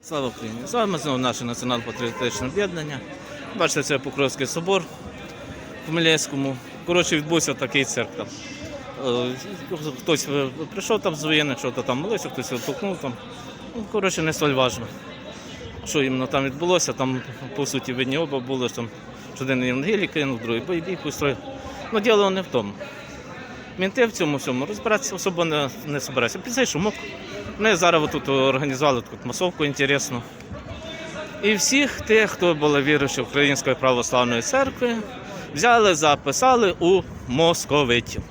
Слава Україні! З вами знову наше націонал-патріотичне об'єднання. Бачите, це Покровський собор в Хмельницькому. Коротше, відбувся такий цирк там. Е, хтось прийшов там з воєнних, що то там молився, хтось відтукнув там. Ну, коротше, не столь важливо, що іменно там відбулося. Там, по суті, видні оба були. Там один Євангелій кинув, другий бойбійку строїв. Ну, діло не в тому. Мінти в цьому всьому розбиратися особо не, не збираються. Під шумок. Вони зараз тут організували таку масовку інтересну. І всіх тих, хто були віруючи Української православної церкви, взяли, записали у московитів.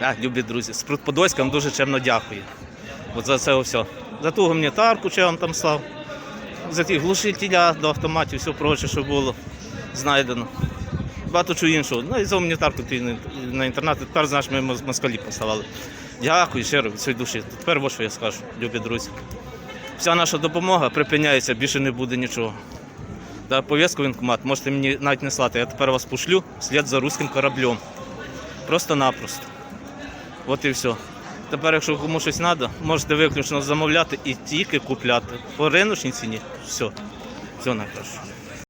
А, любі друзі, з Подольська вам дуже чемно дякую. От за це все. За ту гуманітарку, що я вам там слав, за ті глушителя до автоматів, все проче, що було знайдено. Багато чого іншого. Ну і за гуманітарку ти на- на інтернет, тепер знаєш, ми москалі поставали. Дякую щиро від своєї душі. Тепер ось що я скажу, любі друзі. Вся наша допомога припиняється, більше не буде нічого. Да, пов'язку воєнкомат можете мені навіть не слати. Я тепер вас пошлю вслід за руським кораблем. Просто-напросто. От і все. Тепер, якщо кому щось треба, можете виключно замовляти і тільки купляти. По риночній ціні все. Все найкраще.